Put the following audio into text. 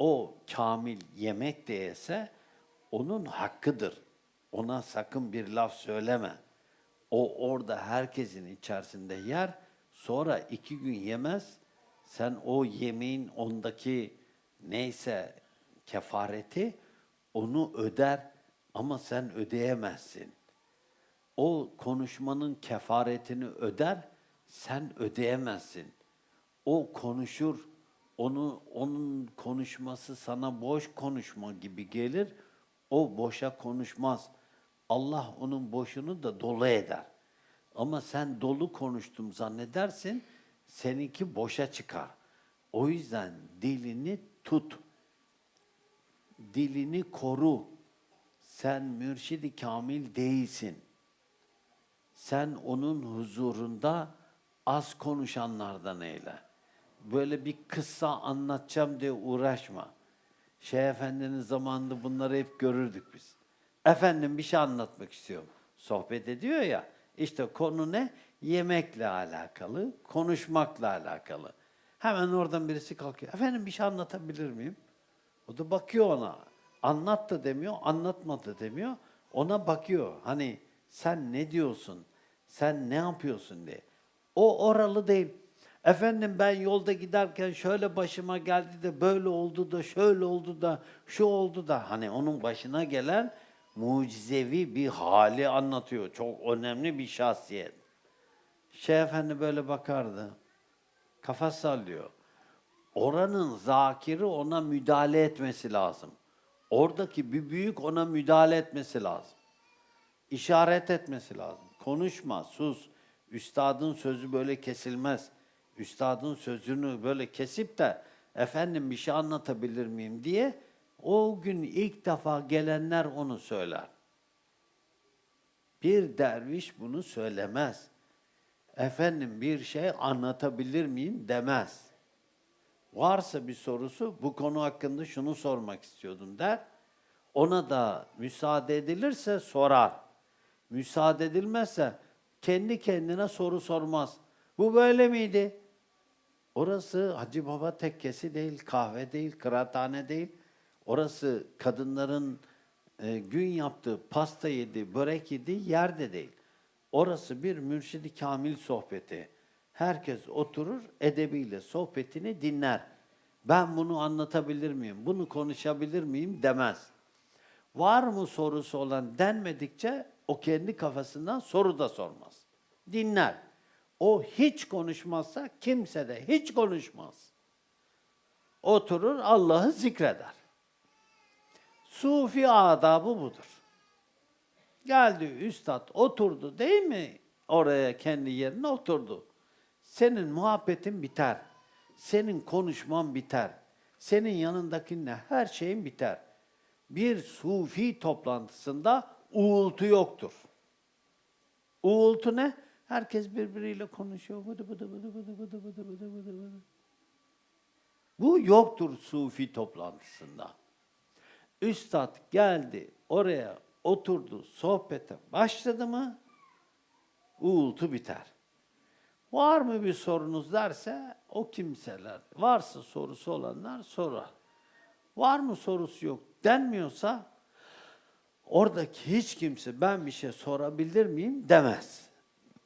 o kamil yemek de onun hakkıdır. Ona sakın bir laf söyleme. O orada herkesin içerisinde yer, sonra iki gün yemez. Sen o yemeğin ondaki neyse kefareti onu öder ama sen ödeyemezsin. O konuşmanın kefaretini öder, sen ödeyemezsin. O konuşur, onu onun konuşması sana boş konuşma gibi gelir. O boşa konuşmaz. Allah onun boşunu da dolu eder. Ama sen dolu konuştum zannedersin, seninki boşa çıkar. O yüzden dilini tut. Dilini koru. Sen mürşidi kamil değilsin. Sen onun huzurunda az konuşanlardan eyle. Böyle bir kıssa anlatacağım diye uğraşma. Şeyh Efendi'nin zamanında bunları hep görürdük biz. Efendim bir şey anlatmak istiyorum. Sohbet ediyor ya. İşte konu ne? Yemekle alakalı, konuşmakla alakalı. Hemen oradan birisi kalkıyor. Efendim bir şey anlatabilir miyim? O da bakıyor ona. Anlat da demiyor, anlatma da demiyor. Ona bakıyor. Hani sen ne diyorsun? Sen ne yapıyorsun diye. O oralı değil. Efendim ben yolda giderken şöyle başıma geldi de böyle oldu da şöyle oldu da şu oldu da hani onun başına gelen mucizevi bir hali anlatıyor. Çok önemli bir şahsiyet. Şeyh Efendi böyle bakardı. Kafa sallıyor. Oranın zakiri ona müdahale etmesi lazım. Oradaki bir büyük ona müdahale etmesi lazım. İşaret etmesi lazım. Konuşma, sus. Üstadın sözü böyle kesilmez. Üstadın sözünü böyle kesip de efendim bir şey anlatabilir miyim diye o gün ilk defa gelenler onu söyler. Bir derviş bunu söylemez. Efendim bir şey anlatabilir miyim demez. Varsa bir sorusu bu konu hakkında şunu sormak istiyordum der. Ona da müsaade edilirse sorar. Müsaade edilmezse kendi kendine soru sormaz. Bu böyle miydi? Orası Hacı Baba tekkesi değil, kahve değil, kıraathane değil. Orası kadınların e, gün yaptığı pasta yedi, börek yedi yerde değil. Orası bir mürşidi kamil sohbeti. Herkes oturur, edebiyle sohbetini dinler. Ben bunu anlatabilir miyim, bunu konuşabilir miyim demez. Var mı sorusu olan denmedikçe o kendi kafasından soru da sormaz. Dinler. O hiç konuşmazsa kimse de hiç konuşmaz. Oturur Allah'ı zikreder. Sufi adabı budur. Geldi üstad oturdu değil mi? Oraya kendi yerine oturdu. Senin muhabbetin biter. Senin konuşman biter. Senin yanındakinle her şeyin biter. Bir sufi toplantısında uğultu yoktur. Uğultu ne? Herkes birbiriyle konuşuyor. Bıdı bıdı bıdı bıdı bıdı bıdı bıdı bıdı bıdı. Bu yoktur sufi toplantısında. Üstad geldi oraya oturdu sohbete başladı mı uğultu biter. Var mı bir sorunuz derse o kimseler varsa sorusu olanlar sorar. Var mı sorusu yok denmiyorsa oradaki hiç kimse ben bir şey sorabilir miyim demez.